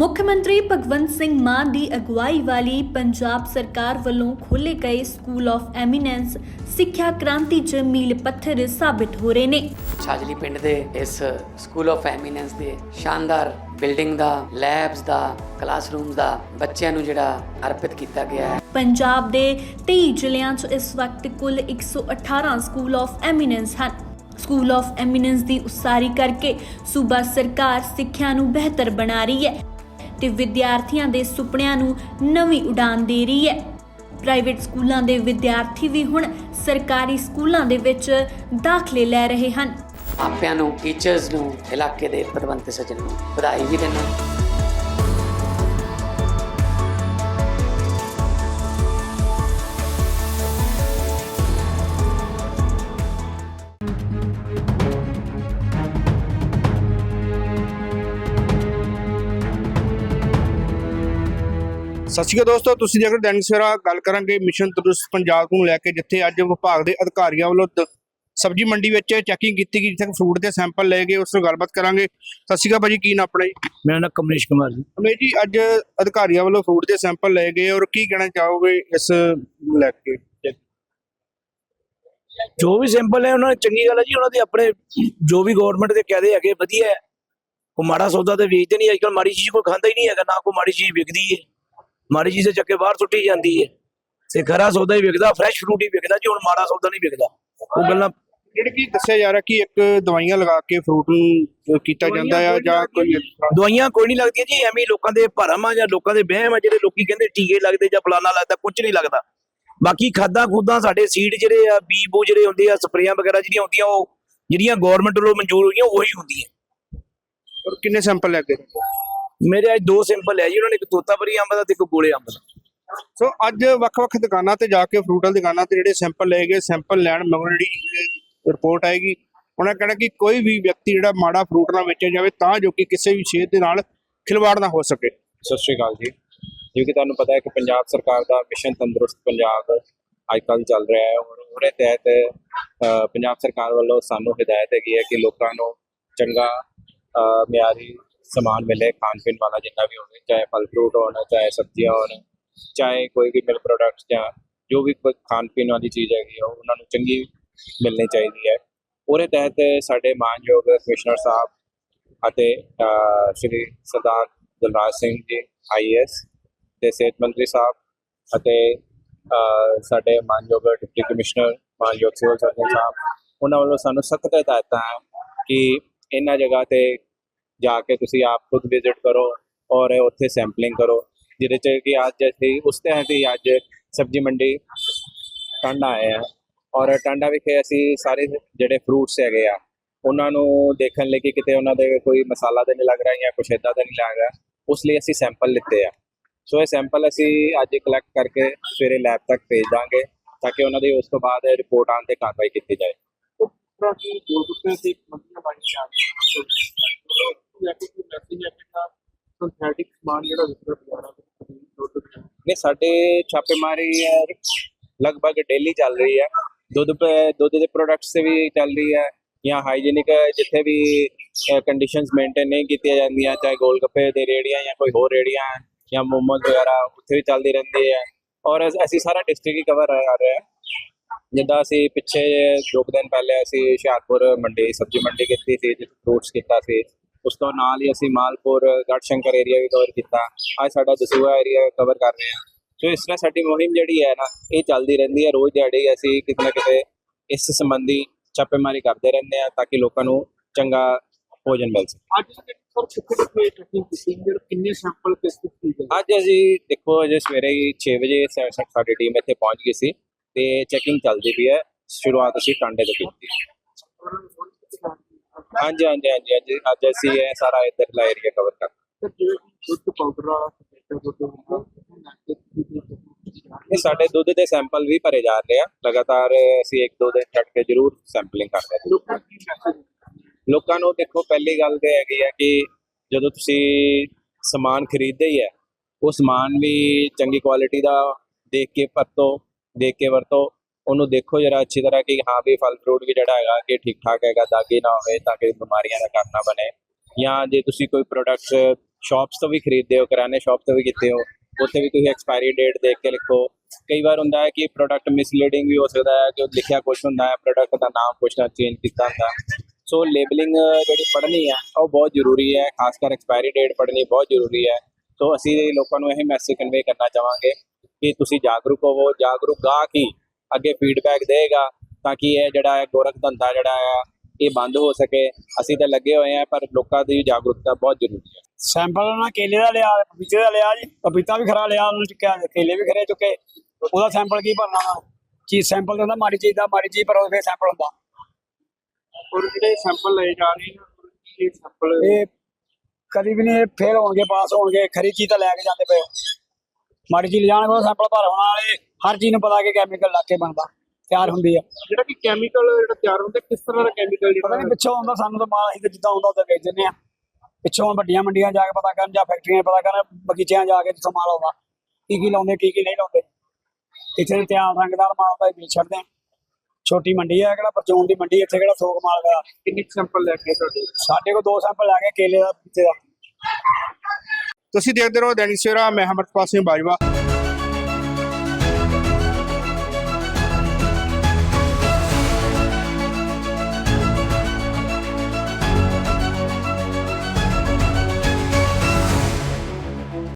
ਮੁੱਖ ਮੰਤਰੀ ਭਗਵੰਤ ਸਿੰਘ ਮਾਨ ਦੀ ਅਗਵਾਈ ਵਾਲੀ ਪੰਜਾਬ ਸਰਕਾਰ ਵੱਲੋਂ ਖੋਲ੍ਹੇ ਗਏ ਸਕੂਲ ਆਫ ਐਮੀਨੈਂਸ ਸਿੱਖਿਆ ਕ੍ਰਾਂਤੀ 'ਚ ਮੀਲ ਪੱਥਰ ਸਾਬਿਤ ਹੋ ਰਹੇ ਨੇ। ਛਾਜਲੀ ਪਿੰਡ ਦੇ ਇਸ ਸਕੂਲ ਆਫ ਐਮੀਨੈਂਸ ਦੇ ਸ਼ਾਨਦਾਰ ਬਿਲਡਿੰਗ ਦਾ ਲੈਬਸ ਦਾ ਕਲਾਸਰੂਮਸ ਦਾ ਬੱਚਿਆਂ ਨੂੰ ਜਿਹੜਾ ਅਰਪਿਤ ਕੀਤਾ ਗਿਆ ਹੈ। ਪੰਜਾਬ ਦੇ 23 ਜ਼ਿਲ੍ਹਿਆਂ 'ਚ ਇਸ ਵਕਤ ਕੁੱਲ 118 ਸਕੂਲ ਆਫ ਐਮੀਨੈਂਸ ਹਨ। ਸਕੂਲ ਆਫ ਐਮੀਨੈਂਸ ਦੀ ਉਸਾਰੀ ਕਰਕੇ ਸੂਬਾ ਸਰਕਾਰ ਸਿੱਖਿਆ ਨੂੰ ਬਿਹਤਰ ਬਣਾ ਰਹੀ ਹੈ। ਤੇ ਵਿਦਿਆਰਥੀਆਂ ਦੇ ਸੁਪਨਿਆਂ ਨੂੰ ਨਵੀਂ ਉਡਾਨ ਦੇ ਰਹੀ ਹੈ। ਪ੍ਰਾਈਵੇਟ ਸਕੂਲਾਂ ਦੇ ਵਿਦਿਆਰਥੀ ਵੀ ਹੁਣ ਸਰਕਾਰੀ ਸਕੂਲਾਂ ਦੇ ਵਿੱਚ ਦਾਖਲੇ ਲੈ ਰਹੇ ਹਨ। ਮਾਪਿਆਂ ਨੂੰ, ਟੀਚਰਸ ਨੂੰ, ਇਲਾਕੇ ਦੇ ਪਤਵੰਤ ਸੱਜਣ ਨੂੰ, ਵਧਾਈ ਵੀ ਦਿੰਦਾ ਸਤਿ ਸ਼੍ਰੀ ਅਕਾਲ ਦੋਸਤੋ ਤੁਸੀਂ ਜੇਕਰ ਦੈਨਿਕ ਸਵੇਰਾ ਗੱਲ ਕਰਾਂਗੇ ਮਿਸ਼ਨ ਤੰਦਰੁਸਤ ਪੰਜਾਬ ਨੂੰ ਲੈ ਕੇ ਜਿੱਥੇ ਅੱਜ ਵਿਭਾਗ ਦੇ ਅਧਿਕਾਰੀਆਂ ਵੱਲੋਂ ਸਬਜ਼ੀ ਮੰਡੀ ਵਿੱਚ ਚੈਕਿੰਗ ਕੀਤੀ ਗਈ ਜਿੱਥੇ ਫਰੂਟ ਦੇ ਸੈਂਪਲ ਲਏ ਗਏ ਉਸ ਤੋਂ ਗੱਲਬਾਤ ਕਰਾਂਗੇ। ਸਤਿ ਸ਼੍ਰੀ ਅਕਾਲ ਭਾਜੀ ਕੀ ਨਾਮ ਆਪਣਾ ਜੀ? ਮੇਰਾ ਨਾਮ ਕਮਲੇਸ਼ ਕੁਮਾਰ ਜੀ। ਅਮੇ ਜੀ ਅੱਜ ਅਧਿਕਾਰੀਆਂ ਵੱਲੋਂ ਫਰੂਟ ਦੇ ਸੈਂਪਲ ਲਏ ਗਏ ਔਰ ਕੀ ਕਹਿਣਾ ਚਾਹੋਗੇ ਇਸ ਲੈ ਕੇ? ਜੋ ਵੀ ਸਿੰਪਲ ਹੈ ਉਹਨਾਂ ਨੇ ਚੰਗੀ ਗੱਲ ਹੈ ਜੀ ਉਹਨਾਂ ਦੇ ਆਪਣੇ ਜੋ ਵੀ ਗਵਰਨਮੈਂਟ ਦੇ ਕਹਦੇ ਹੈਗੇ ਵਧੀਆ ਹੈ। ਉਹ ਮਾੜਾ ਸੌਦਾ ਤੇ ਵੇਚਦੇ ਨਹੀਂ ਅੱਜਕੱਲ ਮਾੜੀ ਚੀਜ਼ ਕੋਈ ਖਾਂਦਾ ਹੀ ਨਹੀਂ ਹੈਗਾ ਨਾ ਕੋਈ ਮਾੜੀ ਚੀਜ਼ ਵਿਕਦੀ ਹੈ। ਮਾੜੀ ਚੀਜ਼ ਚੱਕੇ ਬਾਹਰ ਸੁੱਟੀ ਜਾਂਦੀ ਹੈ ਤੇ ਖਰਾ ਸੌਦਾ ਹੀ ਵਿਕਦਾ ਫਰੈਸ਼ ਫਰੂਟ ਹੀ ਵਿਕਦਾ ਜੀ ਹੁਣ ਮਾੜਾ ਸੌਦਾ ਨਹੀਂ ਵਿਕਦਾ। ਉਹ ਗੱਲਾਂ ਜਿਹੜੇ ਕੀ ਦੱਸਿਆ ਜਾ ਰਿਹਾ ਕਿ ਇੱਕ ਦਵਾਈਆਂ ਲਗਾ ਕੇ ਫਰੂਟ ਨੂੰ ਕੀਤਾ ਜਾਂਦਾ ਆ ਜਾਂ ਕੋਈ ਦਵਾਈਆਂ ਕੋਈ ਨਹੀਂ ਲੱਗਦੀਆਂ ਜੀ ਐਵੇਂ ਹੀ ਲੋਕਾਂ ਦੇ ਭਰਮ ਆ ਜਾਂ ਲੋਕਾਂ ਦੇ ਵਹਿਮ ਆ ਜਿਹੜੇ ਲੋਕੀ ਕਹਿੰਦੇ ਟੀਕੇ ਲੱਗਦੇ ਜਾਂ ਫਲਾਣਾ ਲੱਗਦਾ ਕੁਝ ਨਹੀਂ ਲੱਗਦਾ। ਬਾਕੀ ਖਾਦਾਂ ਖੁਦਾਂ ਸਾਡੇ ਸੀਡ ਜਿਹੜੇ ਆ ਬੀ ਬੂ ਜਿਹੜੇ ਹੁੰਦੇ ਆ ਸਪਰੇਆਂ ਵਗੈਰਾ ਜਿਹੜੀਆਂ ਹੁੰਦੀਆਂ ਉਹ ਜਿਹੜੀਆਂ ਗਵਰਨਮੈਂਟ ਵੱਲੋਂ ਮਨਜ਼ੂਰ ਹੋਈਆਂ ਉਹੀ ਹੁੰਦੀਆਂ। ਔਰ ਕਿੰਨੇ ਸੈਂਪਲ ਲੈ ਕੇ? ਮੇਰੇ ਅੱਜ ਦੋ ਸਿੰਪਲ ਹੈ ਜੀ ਉਹਨਾਂ ਨੇ ਇੱਕ ਤੋਤਾਪਰੀ ਅੰਬ ਦਾ ਤੇ ਇੱਕ ਗੋਲੇ ਅੰਬ ਦਾ। ਸੋ ਅੱਜ ਵੱਖ-ਵੱਖ ਦੁਕਾਨਾਂ ਤੇ ਜਾ ਕੇ ਫਰੂਟ ਵਾਲੀ ਦੁਕਾਨਾਂ ਤੇ ਜਿਹੜੇ ਸੈਂਪਲ ਲਏ ਗਏ ਸੈਂਪਲ ਲੈਣ ਮਗਰ ਜਿਹੜੀ ਰਿਪੋਰਟ ਆਏਗੀ ਉਹਨਾਂ ਕਹਿਣਾ ਕਿ ਕੋਈ ਵੀ ਵਿਅਕਤੀ ਜਿਹੜਾ ਮਾੜਾ ਫਰੂਟ ਨਾ ਵੇਚਿਆ ਜਾਵੇ ਤਾਂ ਜੋ ਕਿ ਕਿਸੇ ਵੀ ਸਿਹਤ ਦੇ ਨਾਲ ਖਿਲਵਾੜ ਨਾ ਹੋ ਸਕੇ। ਸਤਿ ਸ਼੍ਰੀ ਅਕਾਲ ਜੀ। ਜਿਵੇਂ ਕਿ ਤੁਹਾਨੂੰ ਪਤਾ ਹੈ ਕਿ ਪੰਜਾਬ ਸਰਕਾਰ ਦਾ ਮਿਸ਼ਨ ਤੰਦਰੁਸਤ ਪੰਜਾਬ ਅੱਜ ਕੱਲ੍ਹ ਚੱਲ ਰਿਹਾ ਹੈ ਔਰ ਉਹਦੇ ਤਹਿਤ ਪੰਜਾਬ ਸਰਕਾਰ ਵੱਲੋਂ ਸਾਨੂੰ ਹਦਾਇਤ ਹੈਗੀ ਹੈ ਕਿ ਲੋਕਾਂ ਨੂੰ ਚੰਗਾ ਮਿਆਰੀ ਸਮਾਨ ਮਿਲੇ ਖਾਣ ਪੀਣ ਵਾਲਾ ਜਿੰਨਾ ਵੀ ਹੋਵੇ ਚਾਹੇ ਫਲ ਫਰੂਟ ਹੋਣ ਚਾਹੇ ਸਬਜ਼ੀਆਂ ਹੋਣ ਚਾਹੇ ਕੋਈ ਵੀ ਮਿਲ ਪ੍ਰੋਡਕਟਸ ਜਾਂ ਜੋ ਵੀ ਕੋਈ ਖਾਣ ਪੀਣ ਵਾਲੀ ਚੀਜ਼ ਹੈਗੀ ਆ, ਉਹ ਉਹਨਾਂ ਨੂੰ ਚੰਗੀ ਮਿਲਣੀ ਚਾਹੀਦੀ ਹੈ। ਉਹਦੇ ਤਹਿਤ ਸਾਡੇ ਮਾਨਯੋਗ ਕਮਿਸ਼ਨਰ ਸਾਹਿਬ ਅਤੇ ਸ਼੍ਰੀ ਸਰਦਾਰ ਦਿਲਰਾਜ ਸਿੰਘ ਜੀ ਆਈਐਸ ਤੇ ਸਿਹਤ ਮੰਤਰੀ ਸਾਹਿਬ ਅਤੇ ਸਾਡੇ ਮਾਨਯੋਗ ਡਿਪਟੀ ਕਮਿਸ਼ਨਰ ਮਾਨਯੋਗ ਸਿਵਲ ਸਰਜਨ ਸਾਹਿਬ ਉਹਨਾਂ ਵੱਲੋਂ ਸਾਨੂੰ ਸਖਤ ਹਦਾਇਤਾਂ ਹੈ ਕਿ ਇਹਨਾਂ ਜਗ੍ਹਾ ਤੇ ਜਾ ਕੇ ਤੁਸੀਂ ਆਪ ਖੁਦ ਵਿਜ਼ਿਟ ਕਰੋ ਔਰ ਉੱਥੇ ਸੈਂਪਲਿੰਗ ਕਰੋ, ਜਿਹਦੇ ਚ ਕਿ ਅੱਜ ਅਸੀਂ ਉਸ ਤਹਿਤ ਹੀ ਅੱਜ ਸਬਜ਼ੀ ਮੰਡੀ ਟਾਂਡਾ ਆਏ ਆ। ਔਰ ਟਾਂਡਾ ਵਿਖੇ ਅਸੀਂ ਸਾਰੇ ਜਿਹੜੇ ਫਰੂਟਸ ਹੈਗੇ ਆ, ਉਹਨਾਂ ਨੂੰ ਦੇਖਣ ਲਈ ਕਿ ਕਿਤੇ ਉਹਨਾਂ ਦੇ ਕੋਈ ਮਸਾਲਾ ਤਾਂ ਨਹੀਂ ਲੱਗ ਰਿਹਾ ਜਾਂ ਕੁਛ ਏਦਾਂ ਦਾ ਨਹੀਂ ਲੱਗ ਰਿਹਾ, ਉਸ ਲਈ ਅਸੀਂ ਸੈਂਪਲ ਲਿੱਤੇ ਆ। ਸੋ ਇਹ ਸੈਂਪਲ ਅਸੀਂ ਅੱਜ ਕਲੈਕਟ ਕਰਕੇ ਸਵੇਰੇ ਲੈਬ ਤੱਕ ਭੇਜ ਦਾਂਗੇ, ਤਾਂ ਕਿ ਉਹਨਾਂ ਦੀ ਉਸ ਤੋਂ ਬਾਅਦ ਰਿਪੋਰਟ ਆਉਣ ਤੇ ਕਾਰਵਾਈ ਕੀਤੀ ਜਾਏ। ਸਿੰਥੈਟਿਕ ਸਮਾਨ ਜਿਹੜਾ ਵਿਕਦਾ ਬਾਜ਼ਾਰਾਂ ਵਿੱਚ ਨੇ ਸਾਡੇ ਛਾਪੇਮਾਰੀ ਹੈ, ਲਗਭਗ ਡੇਲੀ ਚੱਲ ਰਹੀ ਹੈ। ਦੁੱਧ ਪ- ਦੁੱਧ ਦੇ ਪ੍ਰੋਡਕਟਸ ਤੇ ਵੀ ਚੱਲ ਰਹੀ ਹੈ, ਜਾਂ ਹਾਈਜੀਨਿਕ ਜਿੱਥੇ ਵੀ ਕੰਡੀਸ਼ਨਸ ਮੇਨਟੇਨ ਨਹੀਂ ਕੀਤੀਆਂ ਜਾਂਦੀਆਂ, ਚਾਹੇ ਗੋਲ ਗੱਪੇ ਦੇ ਰੇੜੀਆਂ ਜਾਂ ਕੋਈ ਹੋਰ ਰੇੜੀਆਂ ਜਾਂ ਮੋਮੋਸ ਵਗੈਰਾ, ਉੱਥੇ ਵੀ ਚੱਲਦੀ ਰਹਿੰਦੀ ਹੈ। ਔਰ ਅਸ- ਅਸੀਂ ਸਾਰਾ ਡਿਸਟ੍ਰਿਕਟ ਹੀ ਕਵਰ ਕਰ ਰਹੇ ਹਾਂ। ਜਿੱਦਾਂ ਅਸੀਂ ਪਿੱਛੇ ਦੋ ਕੁ ਦਿਨ ਪਹਿਲੇ ਅਸੀਂ ਹੁਸ਼ਿਆਰਪੁਰ ਮੰਡੀ, ਸਬਜ਼ੀ ਮੰਡੀ ਕੀਤੀ ਸੀ, ਜਿੱਥੇ ਫਰੂਟਸ ਕੀਤਾ ਸੀ। ਉਸ ਤੋਂ ਨਾਲ ਹੀ ਅਸੀਂ ਮਾਲਪੁਰ ਗੜਸ਼ੰਕਰ ਏਰੀਆ ਵੀ ਕਵਰ ਕੀਤਾ। ਅੱਜ ਸਾਡਾ ਦਸੂਆ ਏਰੀਆ ਕਵਰ ਕਰ ਰਹੇ ਹਾਂ। ਸੋ ਇਸ ਤਰ੍ਹਾਂ ਸਾਡੀ ਮੁਹਿੰਮ ਜਿਹੜੀ ਹੈ ਨਾ ਇਹ ਚੱਲਦੀ ਰਹਿੰਦੀ ਹੈ। ਰੋਜ਼ ਦਿਹਾੜੀ ਅਸੀਂ ਕਿਤੇ ਨਾ ਕਿਤੇ ਇਸ ਸੰਬੰਧੀ ਛਾਪੇਮਾਰੀ ਕਰਦੇ ਰਹਿੰਦੇ ਹਾਂ ਤਾਂ ਕਿ ਲੋਕਾਂ ਨੂੰ ਚੰਗਾ ਭੋਜਨ ਮਿਲ ਸਕੇ। ਅੱਜ ਸਰ ਕਿੱਥੇ ਕਿੱਥੇ ਟ੍ਰੈਕਿੰਗ ਕੀਤੀ ਗਈ ਕਿੰਨੇ ਸੈਂਪਲ ਕਿਸ ਕਿਸ ਦੀ ਗਏ? ਅੱਜ ਅਸੀਂ ਦੇਖੋ ਅਜੇ ਸਵੇਰੇ ਹੀ 6 ਵਜੇ ਸਾਡੀ ਟੀਮ ਇੱਥੇ ਪਹੁੰਚ ਗਈ ਸੀ ਤੇ ਚੈਕਿੰਗ ਚੱਲਦੀ ਪਈ ਹੈ। ਸ਼ੁਰੂਆਤ ਅਸੀਂ ਟਾਂਡੇ ਤੋਂ ਕੀਤੀ ਹਾਂਜੀ ਹਾਂਜੀ ਹਾਂਜੀ ਅੱਜ ਅੱਜ ਅਸੀਂ ਇਹ ਸਾਰਾ ਇੱਧਰਲਾ ਏਰੀਆ ਕਵਰ ਕਰ ਦੁੱਧ ਪਾਊਡਰ ਵਾਲਾ ਦੁੱਧ ਹੁੰਦਾ ਇਹ ਸਾਡੇ ਦੁੱਧ ਦੇ ਸੈਂਪਲ ਵੀ ਭਰੇ ਜਾ ਰਹੇ ਆ। ਲਗਾਤਾਰ ਅਸੀਂ ਇੱਕ ਦੋ ਦਿਨ ਛੱਡ ਕੇ ਜ਼ਰੂਰ ਸੈਂਪਲਿੰਗ ਕਰ ਰਹੇ ਹਾਂ। ਲੋਕਾਂ ਨੂੰ ਦੇਖੋ ਪਹਿਲੀ ਗੱਲ ਤੇ ਹੈਗੀ ਹੈ ਕਿ ਜਦੋਂ ਤੁਸੀਂ ਸਮਾਨ ਖਰੀਦਦੇ ਹੀ ਹੈ ਉਹ ਸਮਾਨ ਵੀ ਚੰਗੀ ਕੁਆਲਿਟੀ ਦਾ ਦੇਖ ਕੇ ਵਰਤੋ ਦੇਖ ਕੇ ਵਰਤੋ। ਉਹਨੂੰ ਦੇਖੋ ਜਰਾ ਅੱਛੀ ਤਰ੍ਹਾਂ ਕਿ ਹਾਂ ਵੀ ਫਲ ਫਰੂਟ ਵੀ ਜਿਹੜਾ ਹੈਗਾ ਕਿ ਠੀਕ ਠਾਕ ਹੈਗਾ, ਦਾਗੀ ਨਾ ਹੋਵੇ ਤਾਂ ਕਿ ਬਿਮਾਰੀਆਂ ਦਾ ਕਾਰਨ ਨਾ ਬਣੇ। ਜਾਂ ਜੇ ਤੁਸੀਂ ਕੋਈ ਪ੍ਰੋਡਕਟ ਸ਼ਾਪਸ ਤੋਂ ਵੀ ਖਰੀਦਦੇ ਹੋ ਕਰਿਆਨੇ ਸ਼ਾਪ ਤੋਂ ਵੀ ਕੀਤੇ ਹੋ, ਉੱਥੇ ਵੀ ਤੁਸੀਂ ਐਕਸਪਾਇਰੀ ਡੇਟ ਦੇਖ ਕੇ ਲਿਖੋ। ਕਈ ਵਾਰ ਹੁੰਦਾ ਹੈ ਕਿ ਪ੍ਰੋਡਕਟ ਮਿਸਲੀਡਿੰਗ ਵੀ ਹੋ ਸਕਦਾ ਹੈ, ਕਿ ਉਹ ਲਿਖਿਆ ਕੁਝ ਹੁੰਦਾ ਹੈ ਪ੍ਰੋਡਕਟ ਦਾ ਨਾਮ ਕੁਛ ਨਾ ਚੇਂਜ ਕੀਤਾ ਹੁੰਦਾ। ਸੋ ਲੇਬਲਿੰਗ ਜਿਹੜੀ ਪੜ੍ਹਨੀ ਹੈ ਉਹ ਬਹੁਤ ਜ਼ਰੂਰੀ ਹੈ, ਖਾਸ ਕਰ ਐਕਸਪਾਇਰੀ ਡੇਟ ਪੜ੍ਹਨੀ ਬਹੁਤ ਜ਼ਰੂਰੀ ਹੈ। ਸੋ ਅਸੀਂ ਲੋਕਾਂ ਨੂੰ ਇਹ ਮੈਸੇਜ ਕਨਵੇ ਕਰਨਾ ਚਾਹਾਂਗੇ ਕਿ ਤੁਸੀਂ ਜਾਗਰੂਕ ਹੋਵੋ, ਜਾਗਰੂਕ ਗਾਹਕ ਹੀ ਅੱਗੇ ਫੀਡਬੈਕ ਦੇਗਾ ਤਾਂ ਕਿ ਇਹ ਜਿਹੜਾ ਹੈ ਗੋਰਖ ਧੰਦਾ ਜਿਹੜਾ ਹੈ ਇਹ ਬੰਦ ਹੋ ਸਕੇ। ਅਸੀਂ ਤਾਂ ਲੱਗੇ ਹੋਏ ਆ ਪਰ ਲੋਕਾਂ ਦੀ ਜਾਗਰੂਕਤਾ ਬਹੁਤ ਜ਼ਰੂਰੀ ਹੈ। ਸੈਂਪਲ ਉਹਨਾਂ ਕੇਲੇ ਦਾ ਲਿਆ ਪਪੀਤੇ ਦਾ ਲਿਆ ਜੀ। ਪਪੀਤਾ ਵੀ ਖਰਾ ਲਿਆ ਉਹਨੂੰ ਚੁੱਕਿਆ ਕੇਲੇ ਵੀ ਖਰੇ ਚੁੱਕੇ। ਉਹਦਾ ਸੈਂਪਲ ਕੀ ਭਰਨਾ ਵਾ? ਚੀਜ਼ ਸੈਂਪਲ ਤਾਂ ਹੁੰਦਾ ਮਾੜੀ ਚੀਜ਼ ਦਾ ਮਾੜੀ ਚੀਜ਼ ਪਰ ਉਹ ਫਿਰ ਸੈਂਪਲ ਹੁੰਦਾ। ਔਰ ਜਿਹੜੇ ਸੈਂਪਲ ਲਏ ਜਾ ਰਹੇ ਨੇ ਇਹ ਸੈਂਪਲ? ਇਹ ਕਦੀ ਵੀ ਨਹੀਂ ਫੇਲ ਹੋਣਗੇ ਪਾਸ ਹੋਣਗੇ ਖਰੀ ਚੀਜ਼ ਤਾਂ ਲੈ ਕੇ ਜਾਂਦੇ ਪਏ। ਮਾੜੀ ਚੀਜ਼ ਲਿਜਾਣਗੇ ਉਹ ਸੈਂਪਲ ਭਰ ਹੋਣਾ ਵਾਲੇ ਹਰ ਚੀਜ਼ ਨੂੰ ਪਤਾ ਕਿ ਕੈਮੀਕਲ ਲਾ ਕੇ ਬਣਦਾ ਤਿਆਰ ਹੁੰਦੀ ਆ। ਜਿਹੜਾ ਕਿ ਕੈਮੀਕਲ ਜਿਹੜਾ ਤਿਆਰ ਹੁੰਦਾ ਕਿਸ ਤਰ੍ਹਾਂ ਦਾ ਕੈਮੀਕਲ ਪਤਾ ਜਿਹੜਾ ਨਹੀਂ ਪਿੱਛੋਂ ਆਉਂਦਾ ਸਾਨੂੰ ਤਾਂ ਮਾਲ ਅਸੀਂ ਤਾਂ ਜਿੱਦਾਂ ਆਉਂਦਾ ਉੱਦਾਂ ਵੇਚ ਦਿੰਦੇ ਆ। ਪਿੱਛੋਂ ਵੱਡੀਆਂ ਮੰਡੀਆਂ ਜਾ ਕੇ ਪਤਾ ਕਰਨ ਜਾਂ ਫੈਕਟਰੀਆਂ ਪਤਾ ਕਰਨ ਬਗੀਚਿਆਂ ਜਾ ਕੇ ਜਿੱਥੋਂ ਮਾਲ ਆਉਂਦਾ ਕੀ ਕੀ ਲਾਉਂਦੇ ਕੀ ਕੀ ਨਹੀਂ ਲਾਉਂਦੇ। ਇੱਥੇ ਤਿਆਰ ਰੰਗਦਾਰ ਮਾਲ ਦਾ ਵੇਚ ਛੱਡਦੇ ਆ। ਛੋਟੀ ਮੰਡੀ ਆ ਕਿਹੜਾ ਪਰਚੂਨ ਦੀ ਮੰਡੀ ਇੱਥੇ ਕਿਹੜਾ ਥੋਕ ਮਾਲ ਦਾ। ਕਿੰਨੇ ਸੈਂਪਲ ਲੈ ਕੇ ਤੁਹਾਡੇ? ਸਾਡੇ ਕੋਲ ਦੋ ਸੈਂਪਲ ਆ ਗਏ ਕੇਲੇ ਦਾ ਪਪੀਤੇ ਦਾ। ਤੁਸੀਂ ਦੇਖਦੇ ਰਹੋ ਦੈਨਿਕ ਸਵੇਰਾ ਮੈਂ ਹਮਰਪਾਲ ਸਿੰਘ ਬਾਜਵਾ।